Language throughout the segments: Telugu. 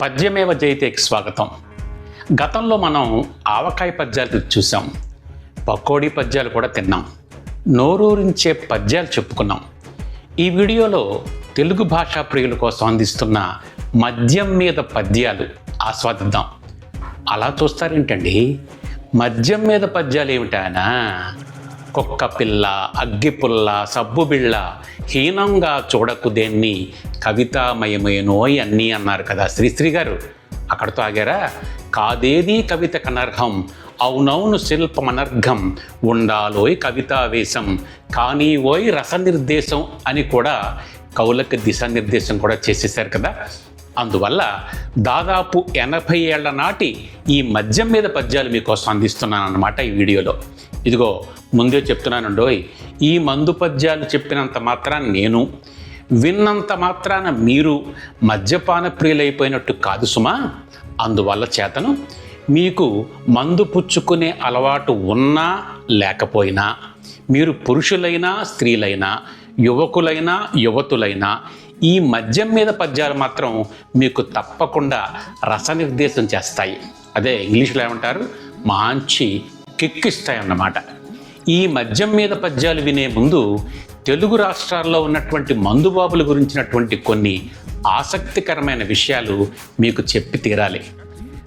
పద్యమేవ జయితేకి స్వాగతం. గతంలో మనం ఆవకాయ పద్యాలు చూసాం. పకోడీ పద్యాలు కూడా తిన్నాం. నోరూరించే పద్యాలు చెప్పుకున్నాం. ఈ వీడియోలో తెలుగు భాషా ప్రియుల కోసం అందిస్తున్న మద్యం మీద పద్యాలు ఆస్వాదిద్దాం. అలా చూస్తారేంటండి? మద్యం మీద పద్యాలు ఏమిటానా కుక్క పిల్ల అగ్గిపుల్ల సబ్బు బిళ్ళ హీనంగా చూడకు దేన్ని? కవితామయమేనోయ్ అన్నీ అన్నారు కదా శ్రీశ్రీ గారు. అక్కడతో ఆగారా? కాదేది కవిత కనర్హం? అవునవును శిల్పమనర్ఘం. ఉండాలోయ్ కవితావేశం. కానీ ఓయ్ రసనిర్దేశం అని కూడా కవులకు దిశానిర్దేశం కూడా చేసేశారు కదా. అందువల్ల దాదాపు ఎనభై ఏళ్ళ నాటి ఈ మద్యం మీద పద్యాలు మీకోసం అందిస్తున్నాను అన్నమాట ఈ వీడియోలో. ఇదిగో ముందే చెప్తున్నానండోయ్ ఈ మందు పద్యాలు చెప్పినంత మాత్రాన నేను విన్నంత మాత్రాన మీరు మద్యపాన ప్రియులైపోయినట్టు కాదు సుమా. అందువల్ల చేతను మీకు మందు పుచ్చుకునే అలవాటు ఉన్నా లేకపోయినా మీరు పురుషులైనా స్త్రీలైనా యువకులైనా యువతులైనా ఈ మద్యం మీద పద్యాలు మాత్రం మీకు తప్పకుండా రసనిర్దేశం చేస్తాయి. అదే ఇంగ్లీష్లో ఏమంటారు? మంచి కెక్కిస్తాయన్నమాట. ఈ మద్యం మీద పద్యాలు వినే ముందు తెలుగు రాష్ట్రాల్లో ఉన్నటువంటి మందుబాబుల గురించినటువంటి కొన్ని ఆసక్తికరమైన విషయాలు మీకు చెప్పి తీరాలి.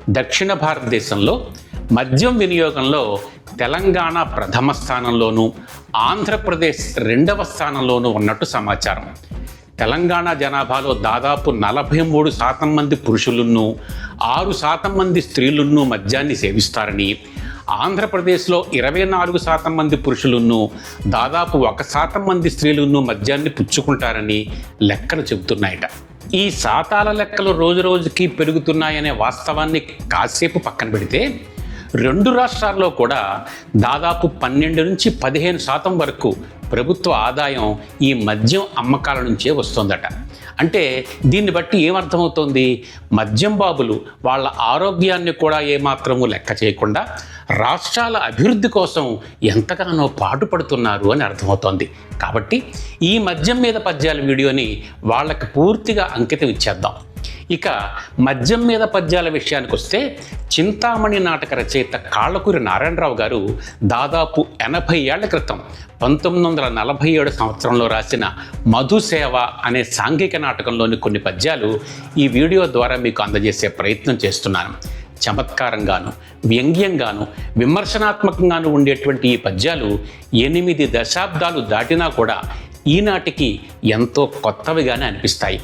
దక్షిణ భారతదేశంలో మద్యం వినియోగంలో తెలంగాణ ప్రథమ స్థానంలోనూ ఆంధ్రప్రదేశ్ రెండవ స్థానంలోనూ ఉన్నట్టు సమాచారం. తెలంగాణ జనాభాలో దాదాపు నలభై మూడు శాతం మంది పురుషులను ఆరు శాతం మంది స్త్రీలను మద్యాన్ని సేవిస్తారని ఆంధ్రప్రదేశ్లో ఇరవై నాలుగు శాతం మంది పురుషులను దాదాపు ఒక శాతం మంది స్త్రీలను మద్యాన్ని పుచ్చుకుంటారని లెక్కలు చెబుతున్నాయట. ఈ శాతాల లెక్కలు రోజు రోజుకి పెరుగుతున్నాయనే వాస్తవాన్ని కాసేపు పక్కన పెడితే రెండు రాష్ట్రాల్లో కూడా దాదాపు పన్నెండు నుంచి పదిహేను శాతం వరకు ప్రభుత్వ ఆదాయం ఈ మద్యం అమ్మకాల నుంచే వస్తుందట. అంటే దీన్ని బట్టి ఏమర్థమవుతోంది? మద్యం బాబులు వాళ్ళ ఆరోగ్యాన్ని కూడా ఏమాత్రము లెక్క చేయకుండా రాష్ట్రాల అభివృద్ధి కోసం ఎంతగానో పాటుపడుతున్నారు అని అర్థమవుతోంది. కాబట్టి ఈ మద్యం మీద పద్యాల వీడియోని వాళ్ళకి పూర్తిగా అంకితం ఇచ్చేద్దాం. ఇక మద్యం మీద పద్యాల విషయానికి వస్తే చింతామణి నాటక రచయిత కాళ్ళకూరి నారాయణరావు గారు దాదాపు ఎనభై ఏళ్ళ క్రితం పంతొమ్మిది వందల నలభై ఏడు సంవత్సరంలో రాసిన మధుసేవ అనే సాంఘిక నాటకంలోని కొన్ని పద్యాలు ఈ వీడియో ద్వారా మీకు అందజేసే ప్రయత్నం చేస్తున్నాను. చమత్కారంగాను వ్యంగ్యంగాను విమర్శనాత్మకంగాను ఉండేటువంటి ఈ పద్యాలు ఎనిమిది దశాబ్దాలు దాటినా కూడా ఈనాటికి ఎంతో కొత్తవిగానే అనిపిస్తాయి.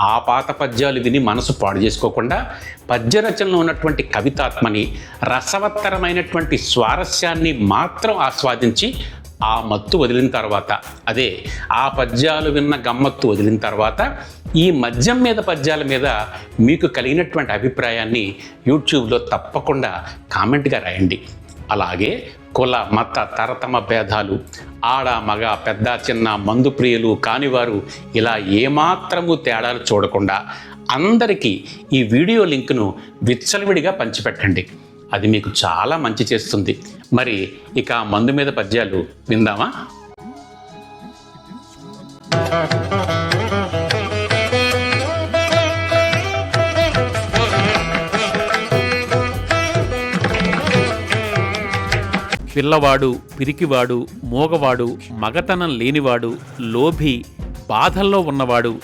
ఆ పాత పద్యాలు విని మనసు పాడు చేసుకోకుండా పద్య రచనలో ఉన్నటువంటి కవితాత్మని రసవత్తరమైనటువంటి స్వారస్యాన్ని మాత్రం ఆస్వాదించి ఆ మత్తు వదిలిన తర్వాత అదే ఆ పద్యాలు విన్న గమ్మత్తు వదిలిన తర్వాత ఈ మద్యం మీద పద్యాల మీద మీకు కలిగినటువంటి అభిప్రాయాన్ని యూట్యూబ్లో తప్పకుండా కామెంట్గా రాయండి. అలాగే కుల మత తరతమ భేదాలు ఆడ మగ పెద్ద చిన్న మందు ప్రియులు కానివారు ఇలా ఏమాత్రము తేడాలు చూడకుండా అందరికీ ఈ వీడియో లింక్ను విచ్చలవిడిగా పంచిపెట్టండి. అది మీకు చాలా మంచి చేస్తుంది. మరి ఇక మందు మీద పద్యాలు విందామా? పిల్లవాడు పిరికివాడు మూగవాడు మగతనం లేనివాడు లోభి బాధల్లో ఉన్నవాడు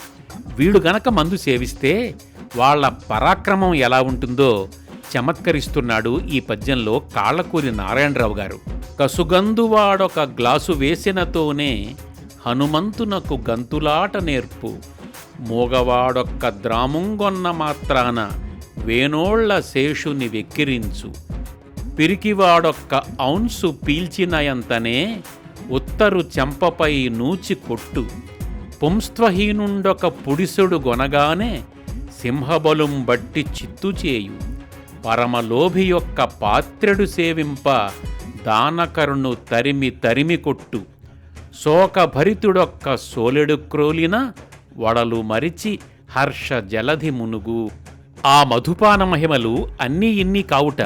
వీడు గనక మందు సేవిస్తే వాళ్ళ పరాక్రమం ఎలా ఉంటుందో చమత్కరిస్తున్నాడు ఈ పద్యంలో కాళ్ళకూరి నారాయణరావు గారు. కసుగందువాడొక గ్లాసు వేసినతోనే హనుమంతునకు గంతులాట నేర్పు. మూగవాడొక్క ద్రాముంగొన్న మాత్రాన వేనోళ్ళ శేషుని వెక్కిరించు. పిరికివాడొక్క ఔన్సు పీల్చినయంతనే ఉత్తరు చెంపపై నూచి కొట్టు. పుంస్త్వహీనుండొక పుడిసుడు గొనగానే సింహబలుం బట్టి చిత్తు చేయు. పరమలోభి యొక్క పాత్రెడు సేవింప దానకరుణు తరిమి తరిమి కొట్టు. శోకభరితుడొక్క సోలెడు క్రోలిన వడలు మరిచి హర్ష జలధి మునుగు. ఆ మధుపాన మహిమలు అన్నీ ఇన్ని కావుట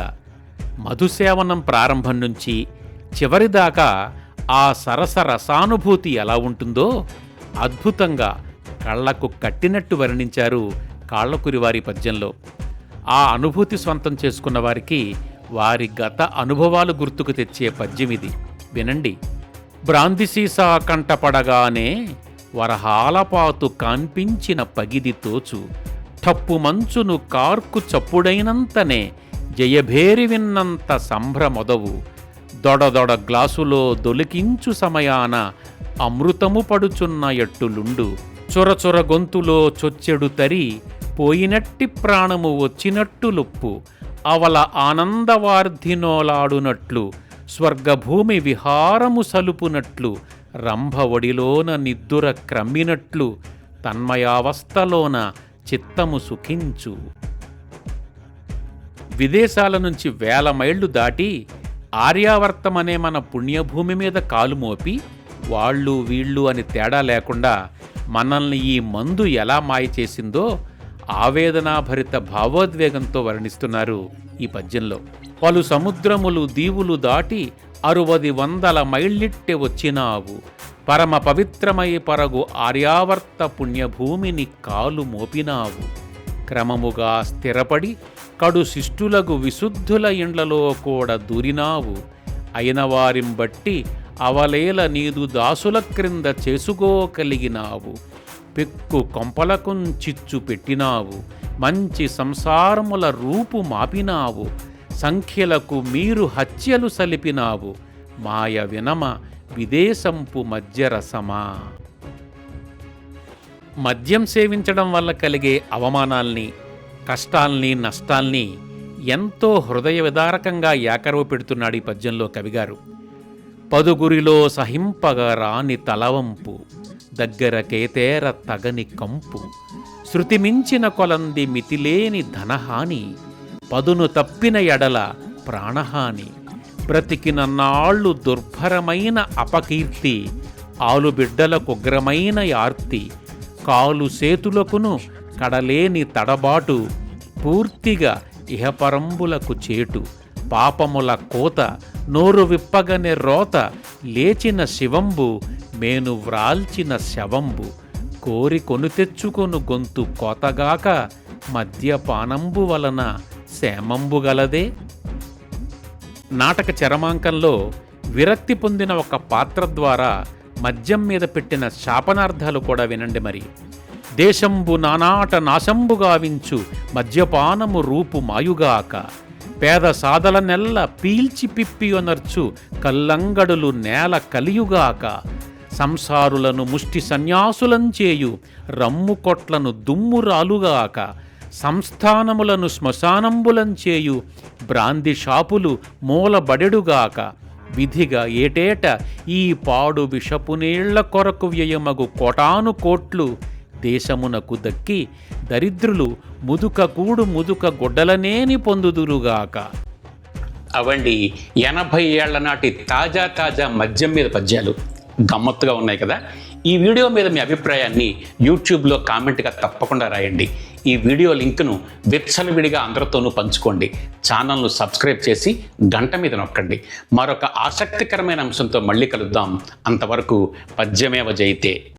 మధుసేవనం ప్రారంభం నుంచి చివరిదాకా ఆ సరస రసానుభూతి ఎలా ఉంటుందో అద్భుతంగా కళ్ళకు కట్టినట్టు వర్ణించారు కాళ్ళకురివారి పద్యంలో. ఆ అనుభూతి స్వంతం చేసుకున్న వారికి వారి గత అనుభవాలు గుర్తుకు తెచ్చే పద్యం ఇది. వినండి. బ్రాందిసీసా కంటపడగానే వరహాలపాతు కాన్పించిన పగిది తోచు. ఠప్పు మంచును కార్కు చప్పుడైనంతనే జయభేరి విన్నంత సంభ్రమొదవు దొడదొడ గ్లాసులో దొలికించు సమయాన అమృతము పడుచున్న ఎట్టులుండు. చొరచొర గొంతులో చొచ్చెడు తరి పోయినట్టి ప్రాణము వచ్చినట్టు లొప్పు. అవల ఆనందవార్ధినోలాడునట్లు స్వర్గభూమి విహారము సలుపునట్లు రంభ ఒడిలోన నిద్దుర క్రమ్మినట్లు తన్మయావస్థలోన చిత్తము సుఖించు. విదేశాల నుంచి వేల మైళ్ళు దాటి ఆర్యావర్తమనే మన పుణ్యభూమి మీద కాలు మోపి వాళ్ళు వీళ్ళు అని తేడా లేకుండా మనల్ని ఈ మందు ఎలా మాయ చేసిందో ఆవేదనాభరిత భావోద్వేగంతో వర్ణిస్తున్నారు ఈ పద్యంలో. పలు సముద్రములు దీవులు దాటి అరువది వందల మైళ్ళిట్టె వచ్చినావు. పరమ పవిత్రమై పరగు ఆర్యావర్త పుణ్యభూమిని కాలు మోపినావు. క్రమముగా స్థిరపడి కడు శిష్టులకు విశుద్ధుల ఇండ్లలో కూడా దూరినావు. అయిన వారిని బట్టి అవలేల నీదు దాసుల క్రింద చేసుకోగలిగినావు. పెక్కు కొంపలకుంచిచ్చు పెట్టినావు. మంచి సంసారముల రూపు మాపినావు. సంఖ్యలకు మీరు హత్యలు సలిపినావు. మాయ వినమ విదేశంపు మధ్యరసమా మద్యం సేవించడం వల్ల కలిగే అవమానాల్ని కష్టాల్ని నష్టాల్ని ఎంతో హృదయ విదారకంగా ఏకరవ పెడుతున్నాడు ఈ పద్యంలో కవిగారు. పదుగురిలో సహింపగా రాని తలవంపు దగ్గర కేతేర తగని కంపు శృతిమించిన కొలంది మితిలేని ధనహాని పదును తప్పిన ఎడల ప్రాణహాని బ్రతికిన నాళ్ళు దుర్భరమైన అపకీర్తి ఆలుబిడ్డలకు ఉగ్రమైన యార్తి కాలు సేతులకును కడలేని తడబాటు పూర్తిగా ఇహపరంబులకు చేటు. పాపముల కోత నోరు విప్పగనే రోత లేచిన శివంబు మేను వ్రాల్చిన శవంబు. కోరి కొను తెచ్చుకొను గొంతు కోతగాక మద్యపానంబు వలన శేమంబు గలదే? నాటక చరమాంకంలో విరక్తి పొందిన ఒక పాత్ర ద్వారా మద్యం మీద పెట్టిన శాపనార్థాలు కూడా వినండి మరి. దేశంబు నానాట నాశంబుగావించు మద్యపానము రూపు మాయుగాక. పేద సాదల నెల్ల పీల్చి పిప్పియొనర్చు కల్లంగడులు నేల కలియుగాక. సంసారులను ముష్టి సన్యాసులంచేయు రమ్ము కొట్లను దుమ్మురాలుగాక సంస్థానములను శ్మశానంబులంచేయు బ్రాంది షాపులు మూలబడెడుగాక విధిగా ఏటేట ఈ పాడు విషపు నీళ్ళ కొరకు వ్యయమగు కోటాను కోట్లు దేశమునకు దక్కి దరిద్రులు ముదుక కూడు ముదుక గుడ్డలనేని పొందుదురుగాక. అవండి ఎనభై ఏళ్ళ నాటి తాజా తాజా మద్యం మీద పద్యాలు. గమ్మత్తుగా ఉన్నాయి కదా? ఈ వీడియో మీద మీ అభిప్రాయాన్ని యూట్యూబ్లో కామెంట్గా తప్పకుండా రాయండి. ఈ వీడియో లింక్ను విచ్చలవిడిగా అందరితోనూ పంచుకోండి. ఛానల్ను సబ్స్క్రైబ్ చేసి గంట మీద నొక్కండి. మరొక ఆసక్తికరమైన అంశంతో మళ్ళీ కలుద్దాం. అంతవరకు పద్యమేవ జయితే.